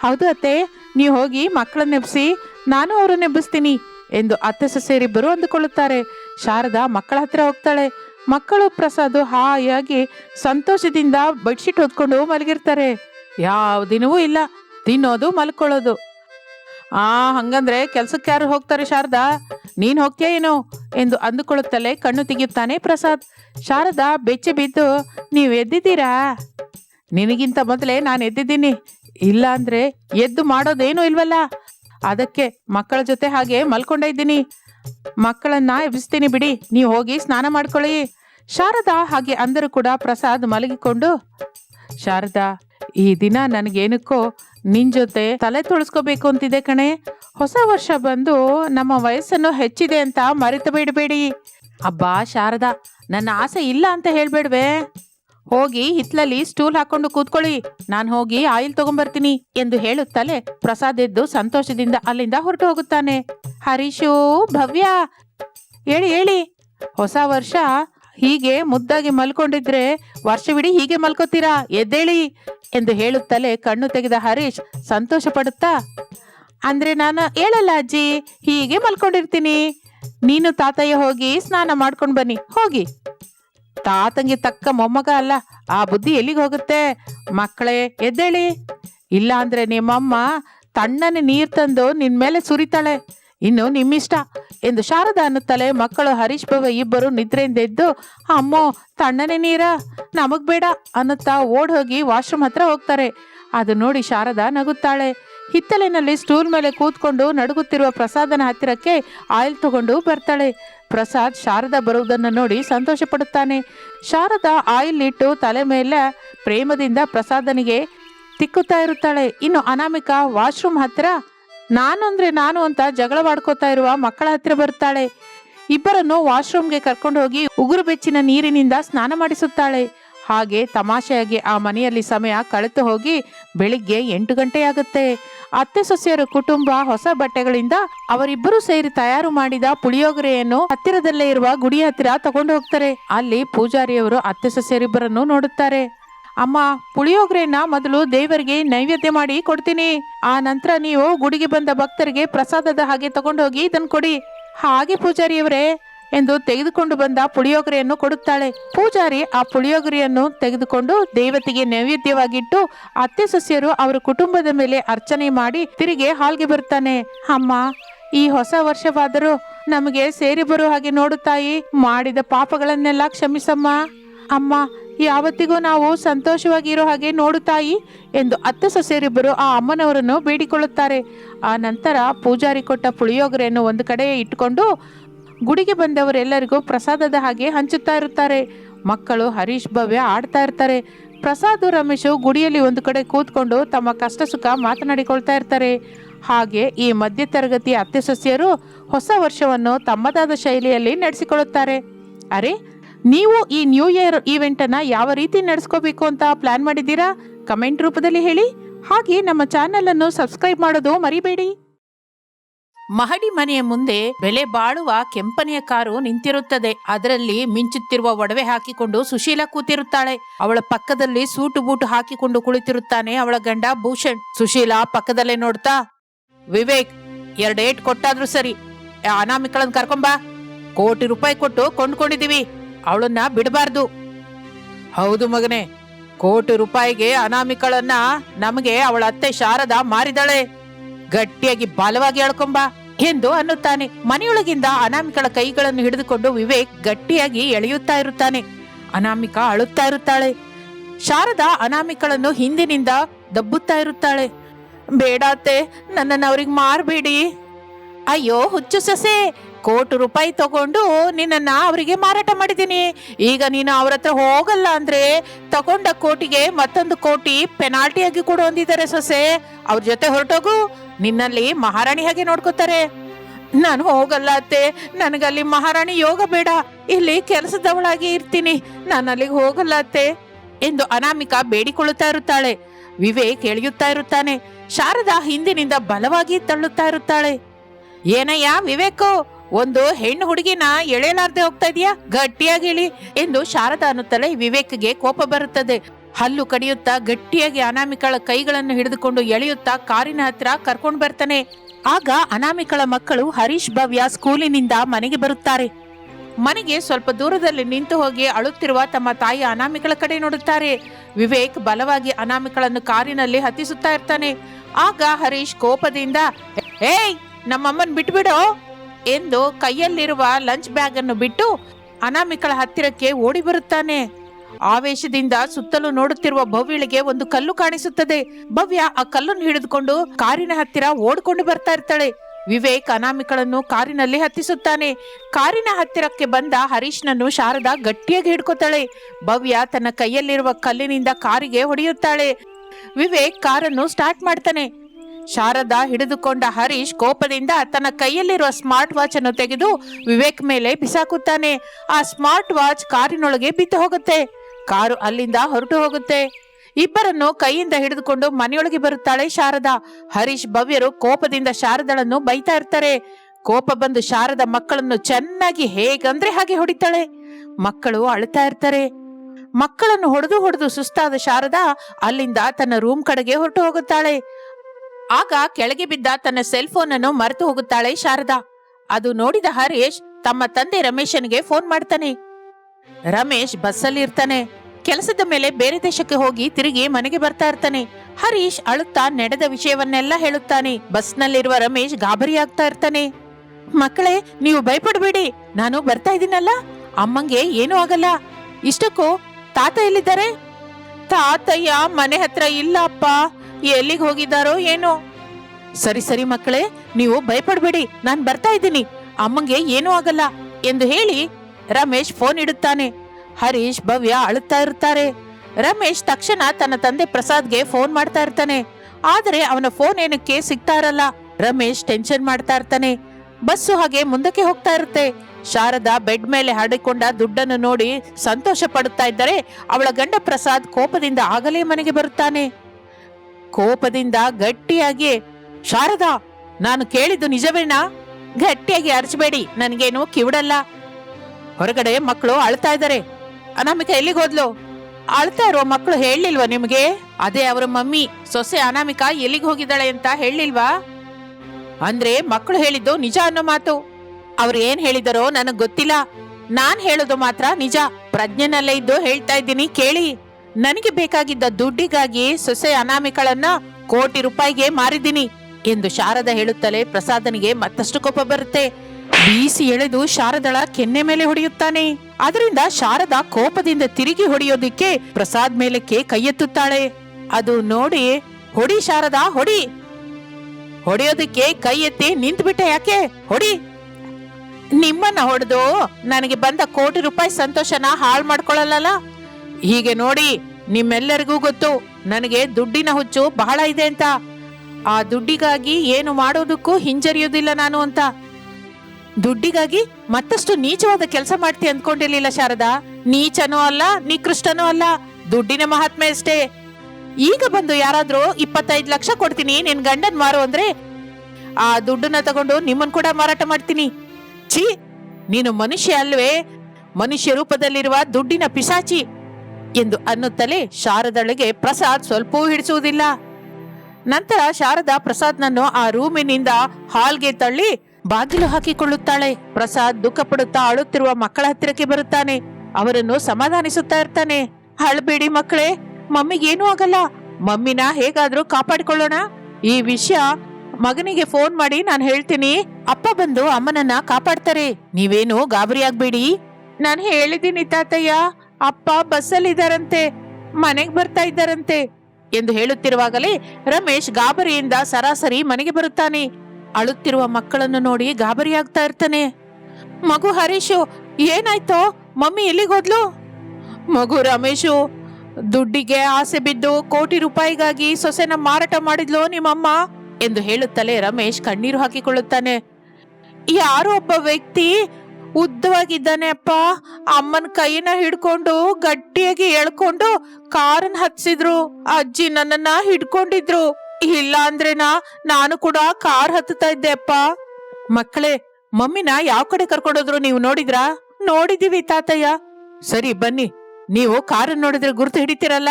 ಹೌದು ಅತ್ತೆ, ನೀವು ಹೋಗಿ ಮಕ್ಕಳನ್ನ ನೆಬ್ಸಿ, ನಾನು ಅವರನ್ನು ನೆಬ್ಬಿಸ್ತೀನಿ ಎಂದು ಅತ್ತೆ ಸೊಸೆಯರಿಬ್ಬರು ಅಂದುಕೊಳ್ಳುತ್ತಾರೆ. ಶಾರದಾ ಮಕ್ಕಳ ಹತ್ರ ಹೋಗ್ತಾಳೆ. ಮಕ್ಕಳು ಪ್ರಸಾದ್ ಹಾಯಾಗಿ ಸಂತೋಷದಿಂದ ಬೆಡ್ಶೀಟ್ ಹೊತ್ಕೊಂಡು ಮಲಗಿರ್ತಾರೆ. ಯಾವ ದಿನವೂ ಇಲ್ಲ, ತಿನ್ನೋದು, ಮಲ್ಕೊಳ್ಳೋದು. ಆ, ಹಂಗಂದ್ರೆ ಕೆಲ್ಸಕ್ಕೆ ಯಾರು ಹೋಗ್ತಾರೆ ಶಾರದಾ? ನೀನ್ ಹೋಗ್ತೀಯ ಏನು? ಎಂದು ಅಂದುಕೊಳ್ಳುತ್ತಲೇ ಕಣ್ಣು ತೆಗೆಯುತ್ತಾನೆ ಪ್ರಸಾದ್. ಶಾರದಾ ಬೆಚ್ಚಿ ಬಿದ್ದು, ನೀವು ಎದ್ದಿದ್ದೀರಾ? ನಿನಗಿಂತ ಮೊದಲೇ ನಾನು ಎದ್ದಿದ್ದೀನಿ. ಇಲ್ಲ ಅಂದ್ರೆ ಎದ್ದು ಮಾಡೋದೇನು ಇಲ್ವಲ್ಲ? ಅದಕ್ಕೆ ಮಕ್ಕಳ ಜೊತೆ ಹಾಗೆ ಮಲ್ಕೊಂಡೇ ಇದ್ದೀನಿ. ಮಕ್ಕಳನ್ನ ಎಬ್ಬಿಸ್ತೀನಿ ಬಿಡಿ. ನೀವು ಹೋಗಿ ಸ್ನಾನ ಮಾಡ್ಕೊಳ್ಳಿ. ಶಾರದಾ ಹಾಗೆ ಅಂದರೂ ಕೂಡ ಪ್ರಸಾದ್ ಮಲಗಿಕೊಂಡು, ಶಾರದಾ, ಈ ದಿನ ನನಗೇನಕ್ಕೋ ನಿನ್ ಜೊತೆ ತಲೆ ತೊಳಸ್ಕೋಬೇಕು ಅಂತಿದೆ ಕಣೆ. ಹೊಸ ವರ್ಷ ಬಂದು ನಮ್ಮ ವಯಸ್ಸನ್ನು ಹೆಚ್ಚಿದೆ ಅಂತ ಮರೆತು ಬಿಡಬೇಡಿ. ಅಬ್ಬಾ ಶಾರದಾ, ನನ್ನ ಆಸೆ ಇಲ್ಲ ಅಂತ ಹೇಳ್ಬೇಡ್ವೆ. ಹೋಗಿ ಹಿತ್ಲಲ್ಲಿ ಸ್ಟೂಲ್ ಹಾಕೊಂಡು ಕೂತ್ಕೊಳ್ಳಿ. ನಾನು ಹೋಗಿ ಆಯಿಲ್ ತಗೊಂಬರ್ತೀನಿ ಎಂದು ಹೇಳುತ್ತಲೇ ಪ್ರಸಾದ್ ಎದ್ದು ಸಂತೋಷದಿಂದ ಅಲ್ಲಿಂದ ಹೊರಟು ಹೋಗುತ್ತಾನೆ. ಹರೀಶು, ಭವ್ಯ! ಹೇಳಿ ಹೇಳಿ. ಹೊಸ ವರ್ಷ ಹೀಗೆ ಮುದ್ದಾಗಿ ಮಲ್ಕೊಂಡಿದ್ರೆ ವರ್ಷವಿಡೀ ಹೀಗೆ ಮಲ್ಕೋತೀರಾ? ಎದ್ದೇಳಿ ಎಂದು ಹೇಳುತ್ತಲೇ ಕಣ್ಣು ತೆಗೆದ ಹರೀಶ್ ಸಂತೋಷ ಪಡುತ್ತಾ ಅಂದ್ರೆ ನಾನು ಹೇಳಲ್ಲ ಅಜ್ಜಿ, ಹೀಗೆ ಮಲ್ಕೊಂಡಿರ್ತೀನಿ. ನೀನು ತಾತಯ್ಯ ಹೋಗಿ ಸ್ನಾನ ಮಾಡ್ಕೊಂಡು ಬನ್ನಿ. ಹೋಗಿ. ತಾತಂಗೆ ತಕ್ಕ ಮೊಮ್ಮಗ ಅಲ್ಲ. ಆ ಬುದ್ಧಿ ಎಲ್ಲಿಗೆ ಹೋಗುತ್ತೆ? ಮಕ್ಕಳೇ, ಎದ್ದೇಳಿ. ಇಲ್ಲ ಅಂದ್ರೆ ನಿಮ್ಮಮ್ಮ ತಣ್ಣನೆ ನೀರು ತಂದು ನಿನ್ ಮೇಲೆ ಸುರಿತಾಳೆ. ಇನ್ನು ನಿಮ್ಮಿಷ್ಟ ಎಂದು ಶಾರದ ಅನ್ನುತ್ತಲೇ ಮಕ್ಕಳು ಹರೀಶ್ ಭವ ಇಬ್ಬರು ನಿದ್ರೆಯಿಂದ ಎದ್ದು, ಅಮ್ಮೋ, ತಣ್ಣನೆ ನೀರ? ನಮಗ್ ಬೇಡ ಅನ್ನುತ್ತಾ ಓಡ್ ಹೋಗಿ ವಾಶ್ರೂಮ್ ಹತ್ರ ಹೋಗ್ತಾರೆ. ಅದು ನೋಡಿ ಶಾರದಾ ನಗುತ್ತಾಳೆ. ಹಿತ್ತಲಿನಲ್ಲಿ ಸ್ಟೂಲ್ ಮೇಲೆ ಕೂತ್ಕೊಂಡು ನಡುಗುತ್ತಿರುವ ಪ್ರಸಾದನ ಹತ್ತಿರಕ್ಕೆ ಆಯಿಲ್ ತಗೊಂಡು ಬರ್ತಾಳೆ. ಪ್ರಸಾದ್ ಶಾರದಾ ಬರುವುದನ್ನು ನೋಡಿ ಸಂತೋಷ ಪಡುತ್ತಾನೆ ಶಾರದಾ ಆಯಿಲ್ ಇಟ್ಟು ತಲೆ ಮೇಲೆ ಪ್ರೇಮದಿಂದ ಪ್ರಸಾದನಿಗೆ ತಿಕ್ಕುತ್ತಾ ಇರುತ್ತಾಳೆ. ಇನ್ನು ಅನಾಮಿಕಾ ವಾಶ್ರೂಮ್ ಹತ್ತಿರ ನಾನು ಅಂದ್ರೆ ನಾನು ಅಂತ ಜಗಳವಾಡ್ಕೋತಾ ಇರುವ ಮಕ್ಕಳ ಹತ್ತಿರ ಬರುತ್ತಾಳೆ ಇಬ್ಬರನ್ನು ವಾಶ್ರೂಮ್ಗೆ ಕರ್ಕೊಂಡು ಹೋಗಿ ಉಗುರು ಬೆಚ್ಚಿನ ನೀರಿನಿಂದ ಸ್ನಾನ ಮಾಡಿಸುತ್ತಾಳೆ. ಹಾಗೆ ತಮಾಷೆಯಾಗಿ ಆ ಮನೆಯಲ್ಲಿ ಸಮಯ ಕಳೆತು ಹೋಗಿ ಬೆಳಿಗ್ಗೆ ಎಂಟು ಗಂಟೆಯಾಗುತ್ತೆ. ಅತ್ತೆ ಸೊಸೆಯರ ಕುಟುಂಬ, ಹೊಸ ಬಟ್ಟೆಗಳಿಂದ ಅವರಿಬ್ಬರು ಸೇರಿ ತಯಾರು ಮಾಡಿದ ಪುಳಿಯೋಗರೆಯನ್ನು ಹತ್ತಿರದಲ್ಲೇ ಇರುವ ಗುಡಿ ಹತ್ತಿರ ತಗೊಂಡು ಹೋಗ್ತಾರೆ. ಅಲ್ಲಿ ಪೂಜಾರಿಯವರು ಅತ್ತೆ ಸೊಸೆಯರಿಬ್ಬರನ್ನು ನೋಡುತ್ತಾರೆ. ಅಮ್ಮ, ಪುಳಿಯೋಗರೆನ ಮೊದಲು ದೇವರಿಗೆ ನೈವೇದ್ಯ ಮಾಡಿ ಕೊಡ್ತೀನಿ. ಆ ನಂತರ ನೀವು ಗುಡಿಗೆ ಬಂದ ಭಕ್ತರಿಗೆ ಪ್ರಸಾದದ ಹಾಗೆ ತಗೊಂಡೋಗಿ ಇದನ್ನು ಕೊಡಿ. ಹಾಗೆ ಪೂಜಾರಿಯವರೇ ಎಂದು ತೆಗೆದುಕೊಂಡು ಬಂದ ಪುಳಿಯೋಗರೆಯನ್ನು ಕೊಡುತ್ತಾಳೆ. ಪೂಜಾರಿ ಆ ಪುಳಿಯೋಗರೆಯನ್ನು ತೆಗೆದುಕೊಂಡು ದೇವತೆಗೆ ನೈವೇದ್ಯವಾಗಿಟ್ಟು ಅತ್ತೆ ಸಸ್ಯರು ಅವರ ಕುಟುಂಬದ ಮೇಲೆ ಅರ್ಚನೆ ಮಾಡಿ ತಿರುಗಿ ಹಾಲ್ಗೆ ಬರ್ತಾನೆ ಅಮ್ಮ, ಈ ಹೊಸ ವರ್ಷವಾದರೂ ನಮಗೆ ಸೇರಿ ಬರೋ ಹಾಗೆ ನೋಡುತ್ತಾಯಿ ತಾಯಿ, ಮಾಡಿದ ಪಾಪಗಳನ್ನೆಲ್ಲ ಕ್ಷಮಿಸಮ್ಮ. ಅಮ್ಮ, ಯಾವತ್ತಿಗೂ ನಾವು ಸಂತೋಷವಾಗಿ ಇರೋ ಹಾಗೆ ನೋಡುತ್ತಾಯಿ ತಾಯಿ ಎಂದು ಅತ್ತೆ ಸೊಸೆಯರಿಬ್ಬರು ಆ ಅಮ್ಮನವರನ್ನು ಬೇಡಿಕೊಳ್ಳುತ್ತಾರೆ. ಆ ನಂತರ ಪೂಜಾರಿ ಕೊಟ್ಟ ಪುಳಿಯೋಗರೆಯನ್ನು ಒಂದು ಕಡೆ ಇಟ್ಟುಕೊಂಡು ಗುಡಿಗೆ ಬಂದವರೆಲ್ಲರಿಗೂ ಪ್ರಸಾದದ ಹಾಗೆ ಹಂಚುತ್ತಾ ಇರುತ್ತಾರೆ. ಮಕ್ಕಳು ಹರೀಶ್ ಭವ್ಯ ಆಡ್ತಾ ಇರ್ತಾರೆ. ಪ್ರಸಾದ್ ರಮೇಶು ಗುಡಿಯಲ್ಲಿ ಒಂದು ಕಡೆ ಕೂತ್ಕೊಂಡು ತಮ್ಮ ಕಷ್ಟ ಸುಖ ಮಾತನಾಡಿಕೊಳ್ತಾ ಇರ್ತಾರೆ. ಹಾಗೆ ಈ ಮಧ್ಯ ತರಗತಿ ಅತ್ತೆ ಸಸ್ಯರು ಹೊಸ ವರ್ಷವನ್ನು ತಮ್ಮದಾದ ಶೈಲಿಯಲ್ಲಿ ನಡೆಸಿಕೊಳ್ಳುತ್ತಾರೆ. ಅರೆ, ನೀವು ಈ ನ್ಯೂ ಇಯರ್ ಈವೆಂಟ್ ಅನ್ನ ಯಾವ ರೀತಿ ನಡೆಸ್ಕೋಬೇಕು ಅಂತ ಪ್ಲಾನ್ ಮಾಡಿದ್ದೀರಾ? ಕಮೆಂಟ್ ರೂಪದಲ್ಲಿ ಹೇಳಿ. ಹಾಗೆ ನಮ್ಮ ಚಾನೆಲ್ ಅನ್ನು ಸಬ್ಸ್ಕ್ರೈಬ್ ಮಾಡೋದು ಮರಿಬೇಡಿ. ಮಹಡಿ ಮನೆಯ ಮುಂದೆ ಬೆಲೆ ಬಾಳುವ ಕೆಂಪನೆಯ ಕಾರು ನಿಂತಿರುತ್ತದೆ. ಅದರಲ್ಲಿ ಮಿಂಚುತ್ತಿರುವ ಒಡವೆ ಹಾಕಿಕೊಂಡು ಸುಶೀಲ ಕೂತಿರುತ್ತಾಳೆ. ಅವಳ ಪಕ್ಕದಲ್ಲಿ ಸೂಟು ಬೂಟು ಹಾಕಿಕೊಂಡು ಕುಳಿತಿರುತ್ತಾನೆ ಅವಳ ಗಂಡ ಭೂಷಣ್. ಸುಶೀಲ, ಪಕ್ಕದಲ್ಲೇ ನೋಡ್ತಾ? ವಿವೇಕ್, ಎರಡು ಏಟ್ ಕೊಟ್ಟಾದ್ರೂ ಸರಿ. ಅನಾಮಿಕಳನ್ನ ಅನಾಮಿಕಳನ್ ಕರ್ಕೊಂಬಾ ಕೋಟಿ ರೂಪಾಯಿ ಕೊಟ್ಟು ಕೊಂಡ್ಕೊಂಡಿದೀವಿ ಅವಳನ್ನ ಬಿಡಬಾರ್ದು. ಹೌದು ಮಗನೇ. ಕೋಟಿ ರೂಪಾಯಿಗೆ ಅನಾಮಿಕಳನ್ನ ನಮಗೆ ಅವಳ ಅತ್ತೆ ಶಾರದಾ ಮಾರಿದಾಳೆ. ಗಟ್ಟಿಯಾಗಿ ಬಲವಾಗಿ ಎಳ್ಕೊಂಬ ಎಂದು ಅನ್ನುತ್ತಾನೆ. ಮನೆಯೊಳಗಿಂದ ಅನಾಮಿಕಳ ಕೈಗಳನ್ನು ಹಿಡಿದುಕೊಂಡು ವಿವೇಕ್ ಗಟ್ಟಿಯಾಗಿ ಎಳೆಯುತ್ತಾ ಇರುತ್ತಾನೆ. ಅನಾಮಿಕ ಅಳುತ್ತಾ ಇರುತ್ತಾಳೆ. ಶಾರದಾ ಅನಾಮಿಕಳನ್ನು ಹಿಂದಿನಿಂದ ದಬ್ಬುತ್ತಾ ಇರುತ್ತಾಳೆ. ಬೇಡ ಅತ್ತೆ, ನನ್ನನ್ನು ಅವ್ರಿಗೆ ಮಾರಬೇಡಿ. ಅಯ್ಯೋ, ಹುಚ್ಚು ಸೊಸೆ, ಕೋಟಿ ರೂಪಾಯಿ ತಗೊಂಡು ನಿನ್ನನ್ನು ಅವರಿಗೆ ಮಾರಾಟ ಮಾಡಿದ್ದೀನಿ. ಈಗ ನೀನು ಅವ್ರ ಹತ್ರ ಹೋಗಲ್ಲ ಅಂದ್ರೆ ತಗೊಂಡ ಕೋಟಿಗೆ ಮತ್ತೊಂದು ಕೋಟಿ ಪೆನಾಲ್ಟಿಯಾಗಿ ಕೊಡು ಹೊಂದಿದ್ದಾರೆ ಸೊಸೆ. ಅವ್ರ ಜೊತೆ ಹೊರಟೋಗು. ನಿನ್ನಲ್ಲಿ ಮಹಾರಾಣಿ ಹಾಗೆ ನೋಡ್ಕೋತಾರೆ. ನಾನು ಹೋಗಲ್ಲ ಅತ್ತೆ, ನನಗಲ್ಲಿ ಮಹಾರಾಣಿ ಯೋಗ ಬೇಡ, ಇಲ್ಲಿ ಕೆಲಸದವಳಾಗಿ ಇರ್ತೀನಿ ನಾನು ಅಲ್ಲಿಗೆ ಹೋಗಲ್ಲ ಅತ್ತೆ ಎಂದು ಅನಾಮಿಕಾ ಬೇಡಿಕೊಳ್ಳುತ್ತಾ ಇರುತ್ತಾಳೆ. ವಿವೇಕ್ ಎಳೆಯುತ್ತಾ ಇರುತ್ತಾನೆ, ಶಾರದಾ ಹಿಂದಿನಿಂದ ಬಲವಾಗಿ ತಳ್ಳುತ್ತಾ ಇರುತ್ತಾಳೆ. ಏನಯ್ಯ ವಿವೇಕು, ಒಂದು ಹೆಣ್ಣು ಹುಡುಗಿನ ಎಳೆಯಲಾರ್ದೆ ಹೋಗ್ತಾ ಇದೀಯಾ? ಗಟ್ಟಿಯಾಗಿ ಇಳಿ ಎಂದು ಶಾರದಾ ಅನ್ನುತ್ತಲೇ ವಿವೇಕ್ಗೆ ಕೋಪ ಬರುತ್ತದೆ. ಹಲ್ಲು ಕಡಿಯುತ್ತಾ ಗಟ್ಟಿಯಾಗಿ ಅನಾಮಿಕಳ ಕೈಗಳನ್ನು ಹಿಡಿದುಕೊಂಡು ಎಳೆಯುತ್ತಾ ಕಾರಿನ ಹತ್ರ ಕರ್ಕೊಂಡು ಬರ್ತಾನೆ. ಆಗ ಅನಾಮಿಕಳ ಮಕ್ಕಳು ಹರೀಶ್ ಭವ್ಯ ಸ್ಕೂಲಿನಿಂದ ಮನೆಗೆ ಬರುತ್ತಾರೆ. ಮನೆಗೆ ಸ್ವಲ್ಪ ದೂರದಲ್ಲಿ ನಿಂತು ಹೋಗಿ ಅಳುತ್ತಿರುವ ತಮ್ಮ ತಾಯಿ ಅನಾಮಿಕಳ ಕಡೆ ನೋಡುತ್ತಾರೆ. ವಿವೇಕ್ ಬಲವಾಗಿ ಅನಾಮಿಕಳನ್ನು ಕಾರಿನಲ್ಲಿ ಹತ್ತಿಸುತ್ತಾ ಇರ್ತಾನೆ. ಆಗ ಹರೀಶ್ ಕೋಪದಿಂದ, ಏಯ್, ನಮ್ಮಮ್ಮನ್ ಬಿಟ್ಬಿಡೋ! ಎಂದು ಕೈಯಲ್ಲಿರುವ ಲಂಚ್ ಬ್ಯಾಗ್ ಅನ್ನು ಬಿಟ್ಟು ಅನಾಮಿಕಳ ಹತ್ತಿರಕ್ಕೆ ಓಡಿ ಬರುತ್ತಾನೆ. ಆವೇಶದಿಂದ ಸುತ್ತಲೂ ನೋಡುತ್ತಿರುವ ಭವ್ಯಳಿಗೆ ಒಂದು ಕಲ್ಲು ಕಾಣಿಸುತ್ತದೆ. ಭವ್ಯ ಆ ಕಲ್ಲನ್ನು ಹಿಡಿದುಕೊಂಡು ಕಾರಿನ ಹತ್ತಿರ ಓಡಿಕೊಂಡು ಬರ್ತಾ ಇರ್ತಾಳೆ. ವಿವೇಕ್ ಅನಾಮಿಕಳನ್ನು ಕಾರಿನಲ್ಲಿ ಹತ್ತಿಸುತ್ತಾನೆ. ಕಾರಿನ ಹತ್ತಿರಕ್ಕೆ ಬಂದ ಹರೀಶ್ನನ್ನು ಶಾರದಾ ಗಟ್ಟಿಯಾಗಿ ಹಿಡ್ಕೊತಾಳೆ. ಭವ್ಯ ತನ್ನ ಕೈಯಲ್ಲಿರುವ ಕಲ್ಲಿನಿಂದ ಕಾರಿಗೆ ಹೊಡೆಯುತ್ತಾಳೆ. ವಿವೇಕ್ ಕಾರನ್ನು ಸ್ಟಾರ್ಟ್ ಮಾಡ್ತಾನೆ. ಶಾರದಾ ಹಿಡಿದುಕೊಂಡ ಹರೀಶ್ ಕೋಪದಿಂದ ತನ್ನ ಕೈಯಲ್ಲಿರುವ ಸ್ಮಾರ್ಟ್ ವಾಚ್ ಅನ್ನು ತೆಗೆದು ವಿವೇಕ್ ಮೇಲೆ ಬಿಸಾಕುತ್ತಾನೆ. ಆ ಸ್ಮಾರ್ಟ್ ವಾಚ್ ಕಾರಿನೊಳಗೆ ಬಿದ್ದು ಹೋಗುತ್ತೆ. ಕಾರು ಅಲ್ಲಿಂದ ಹೊರಟು ಹೋಗುತ್ತೆ. ಇಬ್ಬರನ್ನು ಕೈಯಿಂದ ಹಿಡಿದುಕೊಂಡು ಮನೆಯೊಳಗೆ ಬರುತ್ತಾಳೆ ಶಾರದಾ. ಹರೀಶ್ ಭವ್ಯರು ಕೋಪದಿಂದ ಶಾರದಳನ್ನು ಬೈತಾ ಇರ್ತಾರೆ. ಕೋಪ ಬಂದು ಶಾರದ ಮಕ್ಕಳನ್ನು ಚೆನ್ನಾಗಿ ಹೇಗಂದ್ರೆ ಹಾಗೆ ಹೊಡಿತಾಳೆ. ಮಕ್ಕಳು ಅಳ್ತಾ ಇರ್ತಾರೆ. ಮಕ್ಕಳನ್ನು ಹೊಡೆದು ಹೊಡೆದು ಸುಸ್ತಾದ ಶಾರದಾ ಅಲ್ಲಿಂದ ತನ್ನ ರೂಮ್ ಕಡೆಗೆ ಹೊರಟು ಹೋಗುತ್ತಾಳೆ. ಆಗ ಕೆಳಗೆ ಬಿದ್ದ ತನ್ನ ಸೆಲ್ ಫೋನ್ ಅನ್ನು ಮರೆತು ಹೋಗುತ್ತಾಳೆ ಶಾರದಾ. ಅದು ನೋಡಿದ ಹರೀಶ್ ತಮ್ಮ ತಂದೆ ರಮೇಶನ್ಗೆ ಫೋನ್ ಮಾಡ್ತಾನೆ. ರಮೇಶ್ ಬಸ್ಸಲ್ಲಿ ಇರ್ತಾನೆ ಕೆಲಸದ ಮೇಲೆ ಬೇರೆ ದೇಶಕ್ಕೆ ಹೋಗಿ ತಿರುಗಿ ಮನೆಗೆ ಬರ್ತಾ ಇರ್ತಾನೆ. ಹರೀಶ್ ಅಳುತ್ತಾ ನಡೆದ ವಿಷಯವನ್ನೆಲ್ಲ ಹೇಳುತ್ತಾನೆ. ಬಸ್ನಲ್ಲಿರುವ ರಮೇಶ್ ಗಾಬರಿ ಆಗ್ತಾ ಇರ್ತಾನೆ. ಮಕ್ಕಳೇ, ನೀವು ಭಯಪಡಬೇಡಿ. ನಾನು ಬರ್ತಾ ಇದ್ದೀನಲ್ಲ? ಅಮ್ಮಂಗೆ ಏನೂ ಆಗಲ್ಲ. ಇಷ್ಟಕ್ಕೂ ತಾತ ಎಲ್ಲಿದ್ದಾರೆ? ತಾತಯ್ಯ ಮನೆ ಹತ್ರ ಇಲ್ಲ ಅಪ್ಪ ಎಲ್ಲಿಗೆ ಹೋಗಿದ್ದಾರೋ ಏನೋ. ಸರಿ ಸರಿ ಮಕ್ಕಳೇ, ನೀವು ಭಯಪಡಬೇಡಿ. ನಾನು ಬರ್ತಾ ಇದ್ದೀನಿ. ಅಮ್ಮಂಗೆ ಏನೂ ಆಗಲ್ಲ ಎಂದು ಹೇಳಿ ರಮೇಶ್ ಫೋನ್ ಇಡುತ್ತಾನೆ. ಹರೀಶ್, ಭವ್ಯ ಅಳುತ್ತಾ ಇರ್ತಾರೆ. ರಮೇಶ್ ತಕ್ಷಣ ತನ್ನ ತಂದೆ ಪ್ರಸಾದ್ಗೆ ಫೋನ್ ಮಾಡ್ತಾ ಇರ್ತಾನೆ. ಆದರೆ ಅವನ ಫೋನ್ ಏನಕ್ಕೆ ಸಿಗ್ತಾ ಇರಲ್ಲ ರಮೇಶ್ ಟೆನ್ಷನ್ ಮಾಡ್ತಾ ಇರ್ತಾನೆ. ಬಸ್ಸು ಹಾಗೆ ಮುಂದಕ್ಕೆ ಹೋಗ್ತಾ ಇರುತ್ತೆ. ಶಾರದಾ ಬೆಡ್ ಮೇಲೆ ಹರಡಿಕೊಂಡ ದುಡ್ಡನ್ನು ನೋಡಿ ಸಂತೋಷ ಪಡುತ್ತಾ ಇದ್ದರೆ ಅವಳ ಗಂಡ ಪ್ರಸಾದ್ ಕೋಪದಿಂದ ಆಗಲೇ ಮನೆಗೆ ಬರುತ್ತಾನೆ. ಕೋಪದಿಂದ ಗಟ್ಟಿಯಾಗಿ ಶಾರದಾ, ನಾನು ಕೇಳಿದ್ದು ನಿಜವೇನಾ? ಗಟ್ಟಿಯಾಗಿ ಅರಚಬೇಡಿ, ನನಗೇನು ಕಿವಿಡಲ್ಲ. ಹೊರಗಡೆ ಮಕ್ಕಳು ಅಳ್ತಾ ಇದ್ದಾರೆ. ಅನಾಮಿಕ ಎಲ್ಲಿಗೆ ಹೋದ್ಲು? ಅಳ್ತಾ ಇರುವ ಮಕ್ಕಳು ಹೇಳಲಿಲ್ವಾ ನಿಮಗೆ? ಅದೇ ಅವರ ಮಮ್ಮಿ, ಸೊಸೆ ಅನಾಮಿಕ ಎಲ್ಲಿಗೆ ಹೋಗಿದ್ದಾಳೆ ಅಂತ ಹೇಳಲಿಲ್ವಾ ಅಂದ್ರೆ ಮಕ್ಕಳು ಹೇಳಿದ್ದು ನಿಜ ಅನ್ನೋ ಮಾತು. ಅವ್ರು ಏನ್ ಹೇಳಿದರೋ ನನಗ್ ಗೊತ್ತಿಲ್ಲ. ನಾನ್ ಹೇಳೋದು ಮಾತ್ರ ನಿಜ. ಪ್ರಜ್ಞೆನಲ್ಲೇ ಇದ್ದು ಹೇಳ್ತಾ ಇದ್ದೀನಿ, ಕೇಳಿ. ನನಗೆ ಬೇಕಾಗಿದ್ದ ದುಡ್ಡಿಗಾಗಿ ಸೊಸೆ ಅನಾಮಿಕಳನ್ನ ಕೋಟಿ ರೂಪಾಯಿಗೆ ಮಾರಿದ್ದೀನಿ ಎಂದು ಶಾರದ ಹೇಳುತ್ತಲೇ ಪ್ರಸಾದನಿಗೆ ಮತ್ತಷ್ಟು ಕೋಪ ಬರುತ್ತೆ. ಬೀಸಿ ಎಳೆದು ಶಾರದಳ ಕೆನ್ನೆ ಮೇಲೆ ಹೊಡೆಯುತ್ತಾನೆ. ಅದರಿಂದ ಶಾರದ ಕೋಪದಿಂದ ತಿರುಗಿ ಹೊಡೆಯೋದಿಕ್ಕೆ ಪ್ರಸಾದ್ ಮೇಲಕ್ಕೆ ಕೈ ಎತ್ತುತ್ತಾಳೆ ಅದು ನೋಡಿ, ಹೊಡಿ ಶಾರದಾ, ಹೊಡಿ. ಹೊಡೆಯೋದಿಕ್ಕೆ ಕೈ ಎತ್ತಿ ನಿಂತ್ಬಿಟ್ಟೆ ಯಾಕೆ? ಹೊಡಿ. ನಿಮ್ಮನ್ನ ಹೊಡೆದು ನನಗೆ ಬಂದ ಕೋಟಿ ರೂಪಾಯಿ ಸಂತೋಷನ ಹಾಳು ಮಾಡ್ಕೊಳ್ಳಲ್ಲ ಹೀಗೆ ನೋಡಿ ನಿಮ್ಮೆಲ್ಲರಿಗೂ ಗೊತ್ತು, ನನಗೆ ದುಡ್ಡಿನ ಹುಚ್ಚು ಬಹಳ ಇದೆ ಅಂತ. ಆ ದುಡ್ಡಿಗಾಗಿ ಏನು ಮಾಡೋದಕ್ಕೂ ಹಿಂಜರಿಯೋದಿಲ್ಲ ನಾನು ಅಂತ. ದುಡ್ಡಿಗಾಗಿ ಮತ್ತಷ್ಟು ನೀಚವಾದ ಕೆಲಸ ಮಾಡ್ತಿ ಅಂದ್ಕೊಂಡಿರ್ಲಿಲ್ಲ ಶಾರದಾ. ನೀಚನೂ ಅಲ್ಲ, ನಿಕೃಷ್ಟನೂ ಅಲ್ಲ. ದುಡ್ಡಿನ ಮಹಾತ್ಮೆ ಅಷ್ಟೇ. ಈಗ ಬಂದು ಯಾರಾದ್ರೂ ಇಪ್ಪತ್ತೈದು ಲಕ್ಷ ಕೊಡ್ತೀನಿ, ನಿನ್ ಗಂಡನ್ ಮಾರು ಅಂದ್ರೆ ಆ ದುಡ್ಡನ್ನ ತಗೊಂಡು ನಿಮ್ಮನ್ ಕೂಡ ಮಾರಾಟ ಮಾಡ್ತೀನಿ. ಛೀ, ನೀನು ಮನುಷ್ಯ ಅಲ್ವೇ. ಮನುಷ್ಯ ರೂಪದಲ್ಲಿರುವ ದುಡ್ಡಿನ ಪಿಶಾಚಿ ಎಂದು ಅನ್ನುತ್ತಲೇ ಶಾರದಳಿಗೆ ಪ್ರಸಾದ್ ಸ್ವಲ್ಪವೂ ಹಿಡಿಸುವುದಿಲ್ಲ. ನಂತರ ಶಾರದಾ ಪ್ರಸಾದ್ನನ್ನು ಆ ರೂಮಿನಿಂದ ಹಾಲ್ಗೆ ತಳ್ಳಿ ಬಾಗಿಲು ಹಾಕಿಕೊಳ್ಳುತ್ತಾಳೆ. ಪ್ರಸಾದ್ ದುಃಖ ಪಡುತ್ತಾ ಅಳುತ್ತಿರುವ ಮಕ್ಕಳ ಹತ್ತಿರಕ್ಕೆ ಬರುತ್ತಾನೆ. ಅವರನ್ನು ಸಮಾಧಾನಿಸುತ್ತಾ ಇರ್ತಾನೆ. ಅಳ್ಬೇಡಿ ಮಕ್ಕಳೇ ಮಮ್ಮಿಗೇನೂ ಆಗಲ್ಲ. ಮಮ್ಮಿನ ಹೇಗಾದ್ರೂ ಕಾಪಾಡಿಕೊಳ್ಳೋಣ. ಈ ವಿಷಯ ಮಗನಿಗೆ ಫೋನ್ ಮಾಡಿ ನಾನು ಹೇಳ್ತೀನಿ. ಅಪ್ಪ ಬಂದು ಅಮ್ಮನನ್ನ ಕಾಪಾಡ್ತಾರೆ. ನೀವೇನು ಗಾಬರಿ ಆಗ್ಬೇಡಿ. ನಾನು ಹೇಳಿದ್ದೀನಿ ತಾತಯ್ಯ, ಅಪ್ಪ ಬಸ್ಸಲ್ಲಿದ್ದಾರಂತೆ, ಮನೆಗ್ ಬರ್ತಾ ಇದ್ದಾರಂತೆ. ಎಂದು ಹೇಳುತ್ತಿರುವಾಗಲೇ ರಮೇಶ್ ಗಾಬರಿಯಿಂದ ಸರಾಸರಿ ಮನೆಗೆ ಬರುತ್ತಾನೆ. ಅಳುತ್ತಿರುವ ಮಕ್ಕಳನ್ನು ನೋಡಿ ಗಾಬರಿಯಾಗ್ತಾ ಇರ್ತಾನೆ. ಮಗು ಹರೀಶು, ಏನಾಯ್ತೋ? ಮಮ್ಮಿ ಎಲ್ಲಿಗೆ ಹೋದ್ಲು? ಮಗು ರಮೇಶು, ದುಡ್ಡಿಗೆ ಆಸೆ ಬಿದ್ದು ಕೋಟಿ ರೂಪಾಯಿಗಾಗಿ ಸೊಸೆನ ಮಾರಾಟ ಮಾಡಿದ್ಲು ನಿಮ್ಮಮ್ಮ ಎಂದು ಹೇಳುತ್ತಲೇ ರಮೇಶ್ ಕಣ್ಣೀರು ಹಾಕಿಕೊಳ್ಳುತ್ತಾನೆ. ಯಾರೋ ಒಬ್ಬ ವ್ಯಕ್ತಿ ಉದ್ದವಾಗಿದ್ದಾನೆ ಅಪ್ಪ. ಅಮ್ಮನ ಕೈನ ಹಿಡ್ಕೊಂಡು ಗಟ್ಟಿಯಾಗಿ ಎಳ್ಕೊಂಡು ಕಾರನ್ ಹತ್ಸಿದ್ರು. ಅಜ್ಜಿ ನನ್ನನ್ನ ಹಿಡ್ಕೊಂಡಿದ್ರು. ಇಲ್ಲ ಅಂದ್ರೆನಾ ನಾನು ಕೂಡ ಕಾರ್ ಹತ್ತುತ್ತಾ ಇದ್ದೆ ಅಪ್ಪ. ಮಕ್ಕಳೇ, ಮಮ್ಮಿನ ಯಾವ ಕಡೆ ಕರ್ಕೊಂಡೋದ್ರು ನೀವು ನೋಡಿದ್ರಾ? ನೋಡಿದೀವಿ ತಾತಯ್ಯ. ಸರಿ, ಬನ್ನಿ. ನೀವು ಕಾರನ್ನ ನೋಡಿದ್ರೆ ಗುರುತು ಹಿಡಿತೀರಲ್ಲ?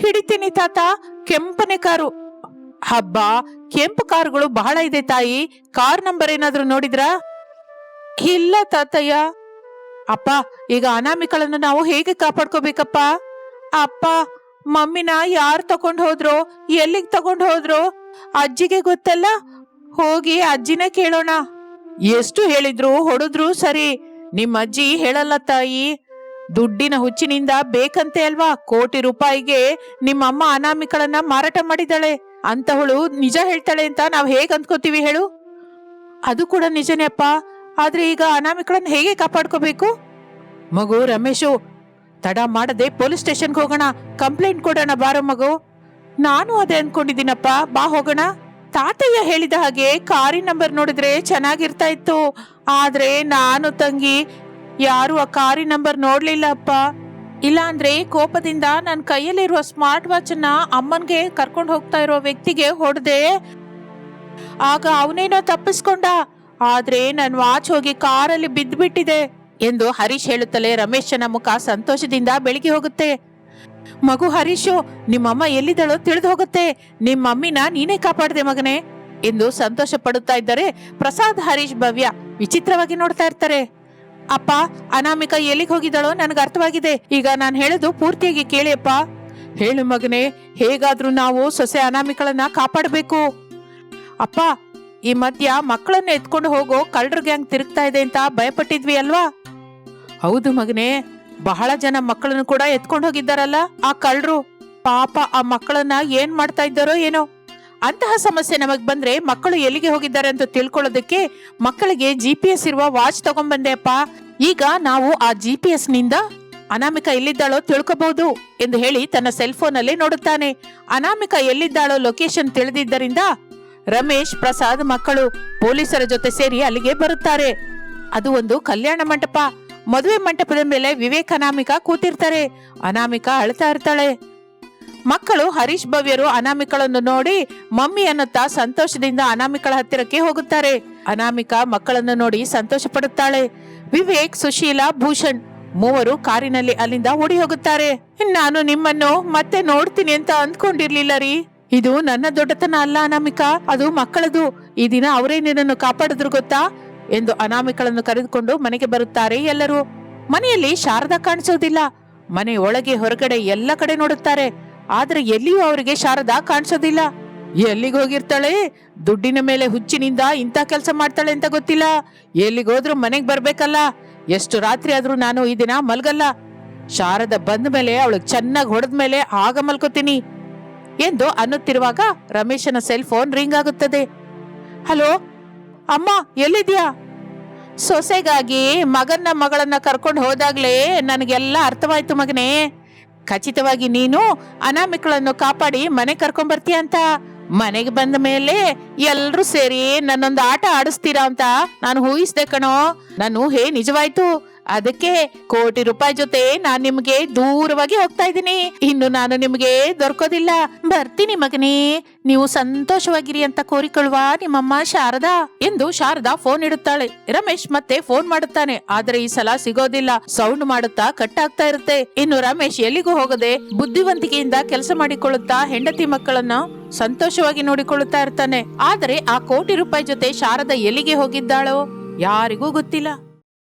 ಹಿಡಿತೀನಿ ತಾತ, ಕೆಂಪನೆ ಕಾರು. ಹಬ್ಬ, ಕೆಂಪು ಕಾರುಗಳು ಬಹಳ ಇದೆ ತಾಯಿ. ಕಾರ್ ನಂಬರ್ ಏನಾದ್ರೂ ನೋಡಿದ್ರಾ? ಇಲ್ಲ ತಾತಯ್ಯ. ಅಪ್ಪ, ಈಗ ಅನಾಮಿಕಳನ್ನು ನಾವು ಹೇಗೆ ಕಾಪಾಡ್ಕೋಬೇಕಪ್ಪ? ಅಪ್ಪ ಮಮ್ಮಿನ ಯಾರು ತಗೊಂಡ್ ಹೋದ್ರೋ, ಎಲ್ಲಿಗ್ ತಗೊಂಡ್ ಹೋದ್ರೋ, ಅಜ್ಜಿಗೆ ಗೊತ್ತಲ್ಲ? ಹೋಗಿ ಅಜ್ಜಿನ ಕೇಳೋಣ. ಎಷ್ಟು ಹೇಳಿದ್ರು ಹೊಡೆದ್ರು ಸರಿ. ನಿಮ್ಮ ಅಜ್ಜಿ ಹೇಳಲ್ಲ ತಾಯಿ. ದುಡ್ಡಿನ ಹುಚ್ಚಿನಿಂದ ಬೇಕಂತೆ ಅಲ್ವಾ? ಕೋಟಿ ರೂಪಾಯಿಗೆ ನಿಮ್ಮಮ್ಮ ಅನಾಮಿಕಳನ್ನ ಮಾರಾಟ ಮಾಡಿದಾಳೆ ಅಂತವಳು ನಿಜ ಹೇಳ್ತಾಳೆ ಅಂತ ನಾವ್ ಹೇಗ್ ಅಂದ್ಕೋತೀವಿ ಹೇಳು? ಅದು ಕೂಡ ನಿಜನೇ ಅಪ್ಪ. ಆದ್ರೆ ಈಗ ಅನಾಮಿಕಳನ್ನ ಹೇಗೆ ಕಾಪಾಡ್ಕೋಬೇಕು? ಮಗು ರಮೇಶು ತಡ ಮಾಡದೆ ಪೊಲೀಸ್ ಸ್ಟೇಷನ್ಗೆ ಹೋಗೋಣ. ಕಂಪ್ಲೇಂಟ್ ಕೊಡೋಣ ಬಾರೋ ಮಗು. ನಾನು ಅದೇ ಅನ್ಕೊಂಡಿದ್ದೀನಪ್ಪ. ಬಾ ಹೋಗೋಣ. ತಾತಯ್ಯ ಹೇಳಿದ ಹಾಗೆ ಕಾರಿನ ನಂಬರ್ ನೋಡಿದ್ರೆ ಚೆನ್ನಾಗಿರ್ತಾ ಇತ್ತು. ಆದ್ರೆ ನಾನು ತಂಗಿ, ಯಾರು ಆ ಕಾರಿನ ನಂಬರ್ ನೋಡ್ಲಿಲ್ಲ ಅಪ್ಪ. ಇಲ್ಲಾಂದ್ರೆ ಕೋಪದಿಂದ ನನ್ನ ಕೈಯಲ್ಲಿರುವ ಸ್ಮಾರ್ಟ್ ವಾಚ್ ಅನ್ನ ಅಮ್ಮನ್ಗೆ ಕರ್ಕೊಂಡು ಹೋಗ್ತಾ ಇರೋ ವ್ಯಕ್ತಿಗೆ ಹೊಡೆದೆ. ಆಗ ಅವನೇನೋ ತಪ್ಪಿಸ್ಕೊಂಡ. ಆದ್ರೆ ನನ್ನ ವಾಚ್ ಹೋಗಿ ಕಾರಲ್ಲಿ ಬಿದ್ದ್ಬಿಟ್ಟಿದೆ ಎಂದು ಹರೀಶ್ ಹೇಳುತ್ತಲೇ ರಮೇಶನ ಮುಖ ಸಂತೋಷದಿಂದ ಬೆಳಗಿ ಹೋಗುತ್ತೆ. ಮಗು ಹರೀಶು, ನಿಮ್ಮಮ್ಮ ಎಲ್ಲಿದ್ದಳೋ ತಿಳಿದು ಹೋಗುತ್ತೆ. ನಿಮ್ಮಮ್ಮಿನ ನೀನೇ ಕಾಪಾಡದೆ ಮಗನೇ ಎಂದು ಸಂತೋಷ ಪಡುತ್ತಾ ಇದ್ದರೆ ಪ್ರಸಾದ್ ಹರೀಶ್ ಭವ್ಯ ವಿಚಿತ್ರವಾಗಿ ನೋಡ್ತಾ ಇರ್ತಾರೆ. ಅಪ್ಪ, ಅನಾಮಿಕ ಎಲ್ಲಿಗೆ ಹೋಗಿದ್ದಾಳೋ ನನಗೆ ಅರ್ಥವಾಗಿದೆ. ಈಗ ನಾನು ಹೇಳೋದು ಪೂರ್ತಿಯಾಗಿ ಕೇಳಿ ಅಪ್ಪ. ಹೇಳು ಮಗನೇ, ಹೇಗಾದ್ರೂ ನಾವು ಸೊಸೆ ಅನಾಮಿಕಳನ್ನ ಕಾಪಾಡಬೇಕು. ಅಪ್ಪ, ಈ ಮಧ್ಯ ಮಕ್ಕಳನ್ನ ಎತ್ಕೊಂಡು ಹೋಗೋ ಕಳ್ಳರ್ ಗ್ಯಾಂಗ್ ತಿರುಗ್ತಾ ಇದೆ ಅಂತ ಭಯಪಟ್ಟಿದ್ವಿ ಅಲ್ವಾ? ಹೌದು ಮಗನೇ, ಬಹಳ ಜನ ಮಕ್ಕಳನ್ನು ಕೂಡ ಎತ್ಕೊಂಡು ಹೋಗಿದ್ದಾರಲ್ಲ? ಆ ಕಳ್ಳರು, ಪಾಪ ಆ ಮಕ್ಕಳನ್ನ ಏನ್ ಮಾಡ್ತಾ ಇದ್ದಾರೋ ಏನೋ? ಅಂತಹ ಸಮಸ್ಯೆ ನಮಗ್ ಬಂದ್ರೆ ಮಕ್ಕಳು ಎಲ್ಲಿಗೆ ಹೋಗಿದ್ದಾರೆ ಅಂತ ತಿಳ್ಕೊಳ್ಳೋದಕ್ಕೆ ಮಕ್ಕಳಿಗೆ ಜಿ ಪಿ ಎಸ್ ಇರುವ ವಾಚ್ ತಗೊಂಡ್ಬಂದೆ ಅಪ್ಪ ಈಗ ನಾವು ಆ ಜಿ ಪಿ ಎಸ್ನಿಂದ ಅನಾಮಿಕ ಎಲ್ಲಿದ್ದಾಳೋ ತಿಳ್ಕೋಬಹುದು ಎಂದು ಹೇಳಿ ತನ್ನ ಸೆಲ್ ಫೋನ್ ಅಲ್ಲಿ ನೋಡುತ್ತಾನೆ. ಅನಾಮಿಕ ಎಲ್ಲಿದ್ದಾಳೋ ಲೊಕೇಶನ್ ತಿಳಿದಿದ್ದರಿಂದ ರಮೇಶ್, ಪ್ರಸಾದ್ ಮಕ್ಕಳು ಪೊಲೀಸರ ಜೊತೆ ಸೇರಿ ಅಲ್ಲಿಗೆ ಬರುತ್ತಾರೆ. ಅದು ಒಂದು ಕಲ್ಯಾಣ ಮಂಟಪ. ಮದುವೆ ಮಂಟಪದ ಮೇಲೆ ವಿವೇಕ್ ಅನಾಮಿಕ ಕೂತಿರ್ತಾರೆ. ಅನಾಮಿಕಾ ಅಳ್ತಾ ಇರ್ತಾಳೆ. ಮಕ್ಕಳು ಹರೀಶ್ ಭವ್ಯರು ಅನಾಮಿಕಳನ್ನು ನೋಡಿ ಮಮ್ಮಿ ಅನ್ನುತ್ತಾ ಸಂತೋಷದಿಂದ ಅನಾಮಿಕಳ ಹತ್ತಿರಕ್ಕೆ ಹೋಗುತ್ತಾರೆ. ಅನಾಮಿಕಾ ಮಕ್ಕಳನ್ನು ನೋಡಿ ಸಂತೋಷ ಪಡುತ್ತಾಳೆ ವಿವೇಕ್, ಸುಶೀಲಾ, ಭೂಷಣ್ ಮೂವರು ಕಾರಿನಲ್ಲಿ ಅಲ್ಲಿಂದ ಓಡಿ ಹೋಗುತ್ತಾರೆ ನಾನು ನಿಮ್ಮನ್ನು ಮತ್ತೆ ನೋಡ್ತೀನಿ ಅಂತ ಅಂದ್ಕೊಂಡಿರ್ಲಿಲ್ಲ ರೀ. ಇದು ನನ್ನ ದೊಡ್ಡತನ ಅಲ್ಲ ಅನಾಮಿಕಾ. ಅದು ಮಕ್ಕಳದು. ಈ ದಿನ ಅವರೇ ನಿನ್ನನ್ನು ಕಾಪಾಡಿದ್ರು ಗೊತ್ತಾ? ಎಂದು ಅನಾಮಿಕಳನ್ನು ಕರೆದುಕೊಂಡು ಮನೆಗೆ ಬರುತ್ತಾರೆ ಎಲ್ಲರೂ. ಮನೆಯಲ್ಲಿ ಶಾರದಾ ಕಾಣಿಸೋದಿಲ್ಲ. ಮನೆ ಒಳಗೆ, ಹೊರಗಡೆ ಎಲ್ಲ ಕಡೆ ನೋಡುತ್ತಾರೆ. ಆದ್ರೆ ಎಲ್ಲಿಯೂ ಅವರಿಗೆ ಶಾರದಾ ಕಾಣಿಸೋದಿಲ್ಲ. ಎಲ್ಲಿಗೆ ಹೋಗಿರ್ತಾಳೆ? ದುಡ್ಡಿನ ಮೇಲೆ ಹುಚ್ಚಿನಿಂದ ಇಂಥ ಕೆಲಸ ಮಾಡ್ತಾಳೆ ಅಂತ ಗೊತ್ತಿಲ್ಲ. ಎಲ್ಲಿಗೋದ್ರೂ ಮನೆಗೆ ಬರ್ಬೇಕಲ್ಲ. ಎಷ್ಟು ರಾತ್ರಿ ಆದ್ರೂ ನಾನು ಈ ದಿನ ಮಲ್ಗಲ್ಲ. ಶಾರದ ಬಂದ ಮೇಲೆ ಅವಳು ಚೆನ್ನಾಗಿ ಹೊಡೆದ ಮೇಲೆ ಆಗ ಮಲ್ಕೋತೀನಿ ಎಂದು ಅನ್ನುತ್ತಿರುವಾಗ ರಮೇಶನ ಸೆಲ್ ಫೋನ್ ರಿಂಗ್ ಆಗುತ್ತದೆ. ಹಲೋ ಅಮ್ಮ ಎಲ್ಲಿದ್ಯಾ ಸೊಸೆಗಾಗಿ ಮಗನ್ನ ಮಗಳನ್ನ ಕರ್ಕೊಂಡು ಹೋದಾಗ್ಲೇ ನನಗೆಲ್ಲ ಅರ್ಥವಾಯ್ತು ಮಗನೇ. ಖಚಿತವಾಗಿ ನೀನು ಅನಾಮಿಕಳನ್ನು ಕಾಪಾಡಿ ಮನೆ ಕರ್ಕೊಂಡ್ ಬರ್ತೀಯ ಅಂತ. ಮನೆಗೆ ಬಂದ ಮೇಲೆ ಎಲ್ಲರೂ ಸೇರಿ ನನ್ನೊಂದು ಆಟ ಆಡಿಸ್ತೀರಾ ಅಂತ ನಾನು ಊಹಿಸ್ದೆ ಕಣೋ. ನಾನು ಹೇ, ನಿಜವಾಯ್ತು. ಅದಕ್ಕೆ ಕೋಟಿ ರೂಪಾಯಿ ಜೊತೆ ನಾನ್ ನಿಮ್ಗೆ ದೂರವಾಗಿ ಹೋಗ್ತಾ ಇದ್ದೀನಿ. ಇನ್ನು ನಾನು ನಿಮ್ಗೆ ದೊರಕೋದಿಲ್ಲ. ಬರ್ತೀನಿ ಮಗನೇ. ನೀವು ಸಂತೋಷವಾಗಿರಿ ಅಂತ ಕೋರಿಕೊಳ್ಳುವ ನಿಮ್ಮಮ್ಮ ಶಾರದಾ ಎಂದು ಶಾರದಾ ಫೋನ್ ಇಡುತ್ತಾಳೆ. ರಮೇಶ್ ಮತ್ತೆ ಫೋನ್ ಮಾಡುತ್ತಾನೆ. ಆದ್ರೆ ಈ ಸಲ ಸಿಗೋದಿಲ್ಲ. ಸೌಂಡ್ ಮಾಡುತ್ತಾ ಕಟ್ ಆಗ್ತಾ ಇರುತ್ತೆ. ಇನ್ನು ರಮೇಶ್ ಎಲ್ಲಿಗೂ ಹೋಗದೆ ಬುದ್ಧಿವಂತಿಕೆಯಿಂದ ಕೆಲಸ ಮಾಡಿಕೊಳ್ಳುತ್ತಾ ಹೆಂಡತಿ ಮಕ್ಕಳನ್ನ ಸಂತೋಷವಾಗಿ ನೋಡಿಕೊಳ್ಳುತ್ತಾ ಇರ್ತಾನೆ. ಆದರೆ ಆ ಕೋಟಿ ರೂಪಾಯಿ ಜೊತೆ ಶಾರದಾ ಎಲ್ಲಿಗೆ ಹೋಗಿದ್ದಾಳೋ ಯಾರಿಗೂ ಗೊತ್ತಿಲ್ಲ.